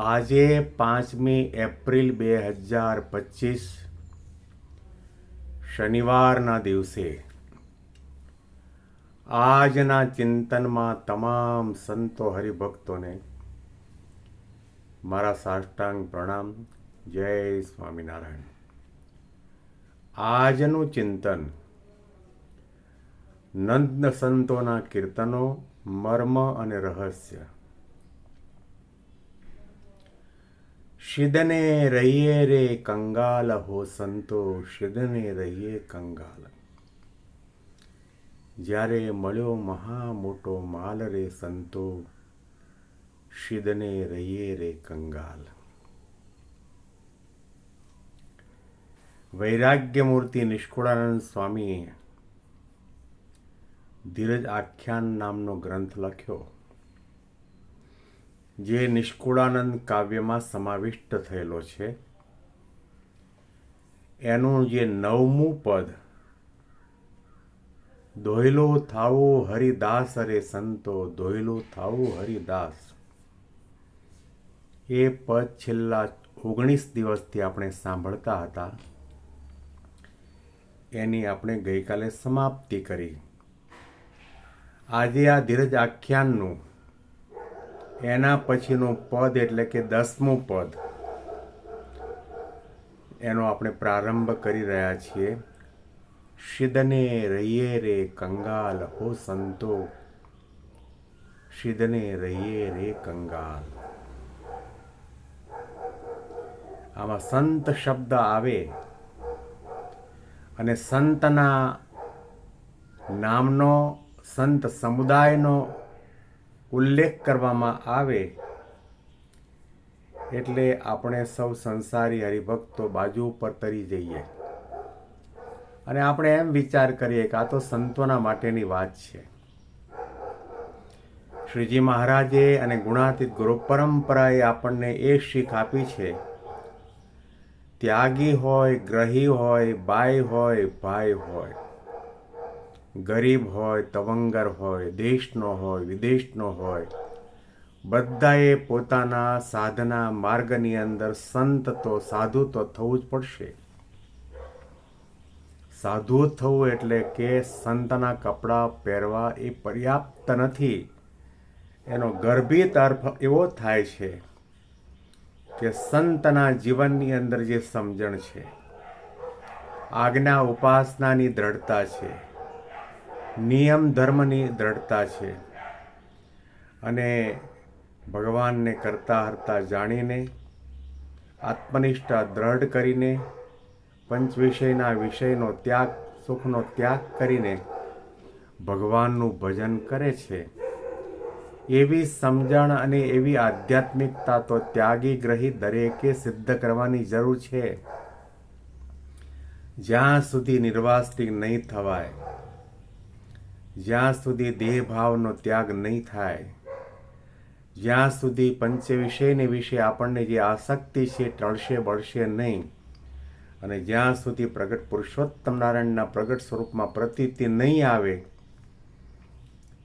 આજે પાંચમી એપ્રિલ બે હજાર પચીસ, શનિવારના દિવસે. આજના ચિંતનમાં તમામ સંતો હરિભક્તોને મારા સાષ્ટાંગ પ્રણામ. જય સ્વામિનારાયણ. આજનું ચિંતન નંદ સંતોના કીર્તનો, મર્મ અને રહસ્ય. રહીએ રે કંગાલ હો સંતો શિદને રહીએ કંગાલ જ્યારે મળ્યો મહા મોટો માલ રે સંતો શિદને રહીએ રે કંગાલ વૈરાગ્યમૂર્તિ નિષ્કુળાનંદ સ્વામીએ ધીરજ આખ્યાન નામનો ગ્રંથ લખ્યો જે નિષ્કુળાનંદ કાવ્યમાં સમાવિષ્ટ થયેલો છે, એનું જે નવમું પદ, દોયલો થાવો હરિદાસ અરે સંતો, દોયલો થાવો હરિદાસ. એ પદ છેલ્લા ઓગણીસ દિવસથી આપણે સાંભળતા હતા. એની આપણે ગઈકાલે સમાપ્તિ કરી. આજે આ ધીરજ આખ્યાનનું એના પછીનું પદ એટલે કે દસમું પદ. એનો આપણે પ્રારંભ કરી રહ્યા છીએ. શિદને રહીએ રે કંગાલ, હો સંતો. શિદને રહીએ રે કંગાલ. આમાં સંત શબ્દ આવે અને સંતના નામનો, સંત સમુદાયનો ઉલ્લેખ કરવામાં આવે એટલે આપણે સૌ સંસારી હરિભક્તો બાજુ ઉપર તરી જઈએ. અને આપણે એમ વિચાર કરીએ કે આ તો સંતોના માટેની વાત છે. શ્રીજી મહારાજે અને ગુણાતીત ગુરુ પરંપરાએ આપણને એ શીખ આપી છે, ત્યાગી હોય, ગ્રહી હોય, બાઈ હોય, ભાઈ હોય. ગરીબ હોય, તવંગર હોય, દેશનો હોય, વિદેશનો હોય, બધાએ પોતાના સાધના માર્ગની અંદર સંત તો સાધુ તો થવું જ પડશે. સાધુ થવું એટલે કે સંતના કપડાં પહેરવા એ પર્યાપ્ત નથી. એનો ગર્ભિત અર્થ એવો થાય છે કે સંતના જીવનની અંદર જે સમજણ છે, આજ્ઞા ઉપાસનાની દ્રઢતા છે નિયમ ધર્મની દ્રઢતા છે. અને ભગવાનને કરતા હરતા જાણીને, આત્મનિષ્ઠા દ્રઢ કરીને, પંચ વિષયના વિષયનો ત્યાગ, સુખનો ત્યાગ કરીને ભગવાનનું ભજન કરે છે. એવી સમજણ અને એવી આધ્યાત્મિકતા તો ત્યાગી ગ્રહી દરેકે સિદ્ધ કરવાની જરૂર છે. જ્યાં સુધી નિર્વાસ્તિક નહીં થવાય જ્યાં સુધી દેહ ભાવનો ત્યાગ નહીં થાય, જ્યાં સુધી પંચ વિષયને વિશે આપણને જે આસક્તિ છે ટળશે, બળશે નહીં, અને જ્યાં સુધી પ્રગટ પુરુષોત્તમ નારાયણના પ્રગટ સ્વરૂપમાં પ્રતીતિ નહીં આવે,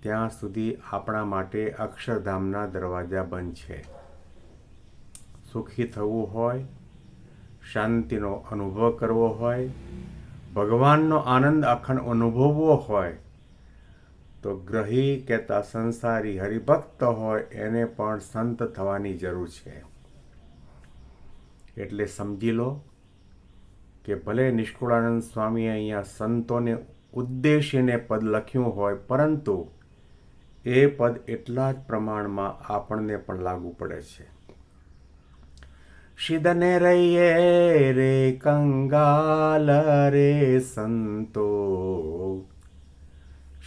ત્યાં સુધી આપણા માટે અક્ષરધામના દરવાજા બંધ છે. સુખી થવું હોય, શાંતિનો અનુભવ કરવો હોય, ભગવાનનો આનંદ અખંડ અનુભવવો હોય તો ગ્રહી કહેતા સંસારી હરિભક્ત હોય એને પણ સંત થવાની જરૂર છે. એટલે સમજી લો કે ભલે નિષ્કુળાનંદ સ્વામીએ અહીંયા સંતોને ઉદ્દેશીને પદ લખ્યું હોય, પરંતુ એ પદ એટલા જ પ્રમાણમાં આપણને પણ લાગુ પડે છે. શિદને રહીએ રે કંગાલ રે સંતો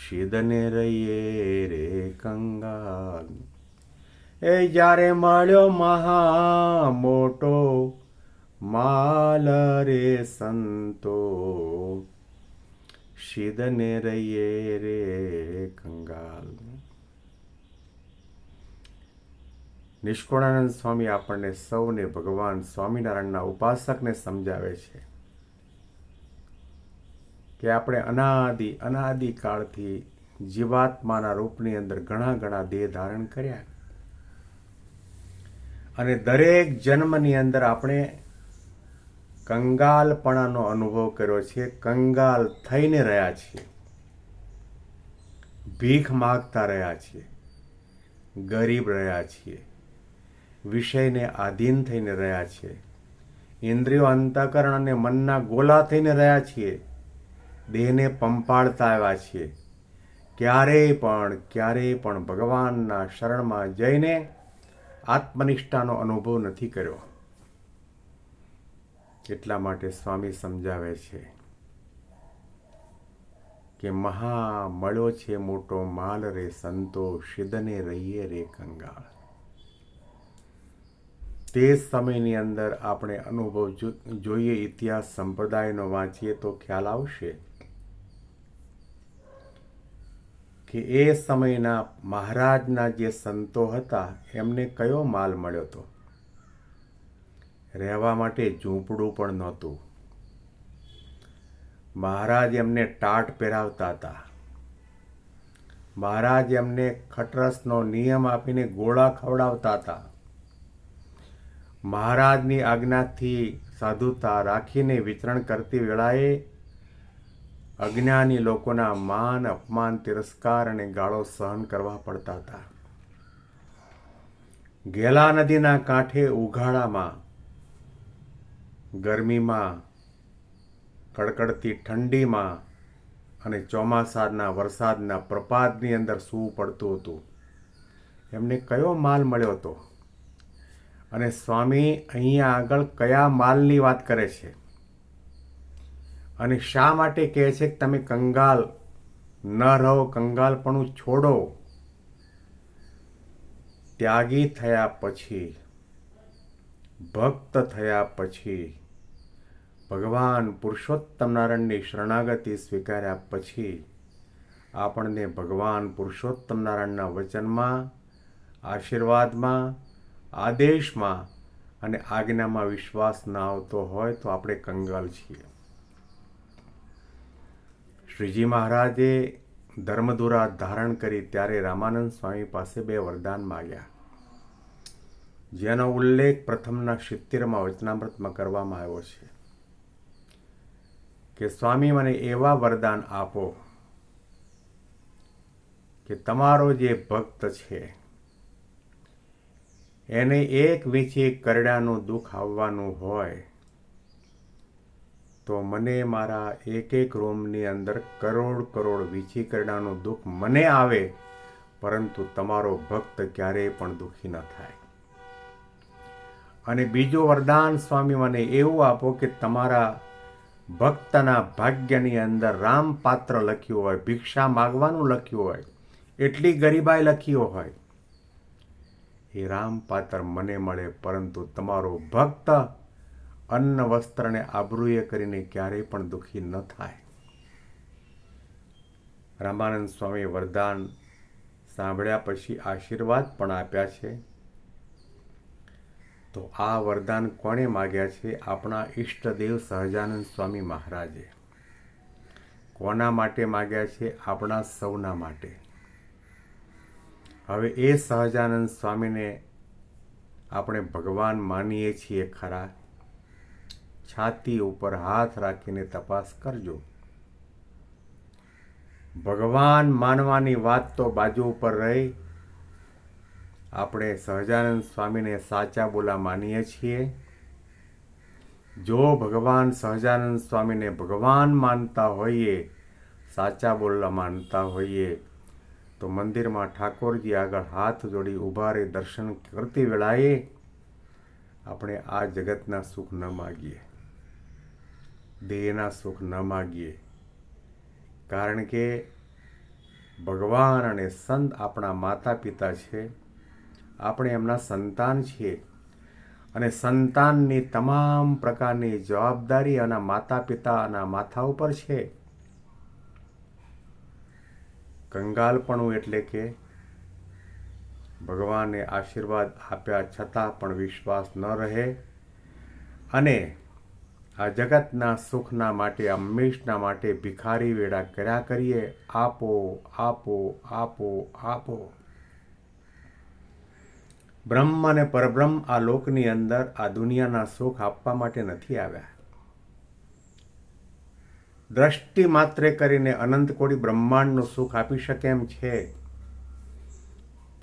શિદને રહીએ રે કંગાલ. એ જ્યારે મળ્યો મહા મોટો માલ રે સંતો. શિદને રહીએ રે કંગાલ. નિષ્કુળાનંદ સ્વામી આપણને સૌને ભગવાન સ્વામિનારાયણના ઉપાસકને સમજાવે છે. કે આપણે અનાદિ અનાદિ કાળથી જીવાત્માના રૂપની અંદર ઘણા ઘણા દેહ ધારણ કર્યા. અને દરેક જન્મની અંદર આપણે કંગાલપણાનો અનુભવ કર્યો છે, કંગાલ થઈને રહ્યા છીએ. ભીખ માગતા રહ્યા છીએ. ગરીબ રહ્યા છીએ. વિષયને આધીન થઈને રહ્યા છીએ. ઇન્દ્રિયો અંતઃકરણ અને મનના ગોલા થઈને રહ્યા છીએ. દેહને પંપાળતા આવ્યા છીએ. ક્યારેય પણ ક્યારેય પણ ભગવાનના શરણમાં જઈને આત્મનિષ્ઠાનો અનુભવ નથી કર્યો. એટલા માટે સ્વામી સમજાવે છે કે મહા મળ્યો છે મોટો માલ રે સંતો શિદને રહીએ રે કંગાળ. તે સમયની અંદર આપણે અનુભવ જોઈએ, ઇતિહાસ, સંપ્રદાયનો વાંચીએ તો ખ્યાલ આવશે. કે એ સમયના મહારાજના જે સંતો હતા, એમને કયો માલ મળ્યો હતો રહેવા માટે ઝૂંપડું પણ નહોતું. મહારાજ એમને ટાટ પહેરાવતા હતા. મહારાજ એમને ખટરસનો નિયમ આપીને ગોળા ખવડાવતા હતા. મહારાજની આજ્ઞાથી સાધુતા રાખીને વિતરણ કરતી વેળાએ અજ્ઞાની લોકોના માન, અપમાન તિરસ્કાર અને ગાળો સહન કરવા પડતા હતા. ગેલા નદીના કાંઠે ઉઘાડામાં, ગરમીમાં, કડકડતી ઠંડીમાં અને ચોમાસાના વરસાદના પ્રપાતની અંદર સૂવું પડતું હતું. એમને કયો માલ મળ્યો હતો? અને સ્વામી અહીંયા આગળ કયા માલની વાત કરે છે? અને શા માટે કહે છે કે તમે કંગાલ ન રહો, કંગાલપણું છોડો? ત્યાગી થયા પછી, ભક્ત થયા પછી, ભગવાન પુરુષોત્તમ નારાયણની શરણાગતિ સ્વીકાર્યા પછી, આપણને ભગવાન પુરુષોત્તમ નારાયણના વચનમાં, આશીર્વાદમાં, આદેશમાં અને આજ્ઞામાં વિશ્વાસ ના આવતો હોય તો આપણે કંગાલ છીએ. શ્રીજી મહારાજે ધર્મધુરા ધારણ કરી ત્યારે રામાનંદ સ્વામી પાસે બે વરદાન માગ્યા. જેનો ઉલ્લેખ પ્રથમના સિત્તેરમાં વચનામૃતમાં કરવામાં આવ્યો છે કે, સ્વામી, મને એવા વરદાન આપો કે તમારો જે ભક્ત છે, એને એક વીંચી કરડાનું દુઃખ આવવાનું હોય તો મને મારા એક એક રૂમની અંદર કરોડ કરોડ વીછી કરડાનું દુઃખ મને આવે, પરંતુ તમારો ભક્ત ક્યારેય પણ દુઃખી ન થાય. અને બીજું વરદાન સ્વામી મને એવું આપો કે તમારા ભક્તના ભાગ્યની અંદર રામ પાત્ર લખ્યું હોય, ભિક્ષા માગવાનું લખ્યું હોય, એટલી ગરીબાઈ લખ્યો હોય, એ રામ પાત્ર મને મળે, પરંતુ તમારો ભક્ત અન્ન વસ્ત્રને આબરૂએ કરીને ક્યારેય પણ દુઃખી ન થાય. રામાનંદ સ્વામી વરદાન સાંભળ્યા પછી આશીર્વાદ પણ આપ્યા છે. તો આ વરદાન કોણે માગ્યા છે? આપણા ઈષ્ટદેવ સહજાનંદ સ્વામી મહારાજે. કોના માટે માગ્યા છે? આપણા સૌના માટે. હવે એ સહજાનંદ સ્વામીને આપણે ભગવાન માનીએ છીએ ખરા. છાતી ઉપર હાથ રાખીને તપાસ કરજો. ભગવાન માનવાની વાત તો બાજુ ઉપર રહી. આપણે સહજાનંદ સ્વામીને સાચા બોલા માનીએ છીએ. જો ભગવાન સહજાનંદ સ્વામીને ભગવાન માનતા હોઈએ, સાચા બોલવા માનતા હોઈએ, તો મંદિરમાં ઠાકોરજી આગળ હાથ જોડી ઊભા રહી દર્શન કરતી વેળાએ આપણે આ જગતના સુખ ન માગીએ. દેહના સુખ ન માગીએ. કારણ કે ભગવાન અને સંત આપણા માતા પિતા છે. આપણે એમના સંતાન છીએ. અને સંતાનની તમામ પ્રકારની જવાબદારી અને માતા પિતાના માથા ઉપર છે. કંગાલપણું એટલે કે ભગવાને આશીર્વાદ આપ્યા છતાં પણ વિશ્વાસ ન રહે. અને આ જગતના સુખના માટે હંમેશના માટે ભિખારી વેળા કર્યા કરીએ. આપો આપો આપો આપો. બ્રહ્મ અને પરબ્રહ્મ આ લોકની અંદર આ દુનિયાના સુખ આપવા માટે નથી આવ્યા. દ્રષ્ટિ માત્રે કરીને અનંત કોટી બ્રહ્માંડનું સુખ આપી શકે એમ છે.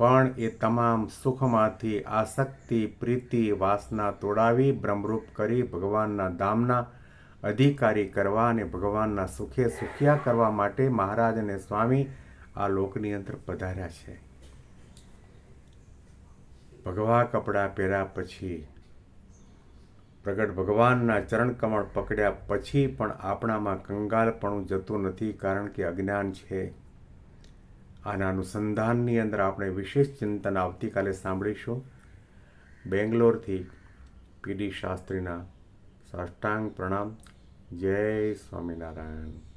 પણ એ તમામ સુખમાંથી આસક્તિ, પ્રીતિ, વાસના તોડાવી બ્રહ્મરૂપ કરી ભગવાનના ધામના અધિકારી કરવા અને ભગવાનના સુખે સુખિયા કરવા માટે મહારાજ અને સ્વામી આ લોકની અંદર પધાર્યા છે. ભગવા કપડાં પહેર્યા પછી, પ્રગટ ભગવાનના ચરણ કમળ પકડ્યા પછી પણ આપણામાં કંગાલપણું જતું નથી કારણ કે અજ્ઞાન છે. આના અનુસંધાનની અંદર આપણે વિશેષ ચિંતન આવતીકાલે સાંભળીશું. બેંગ્લોરથી પીડી શાસ્ત્રીના સાષ્ટાંગ પ્રણામ. જય સ્વામિનારાયણ.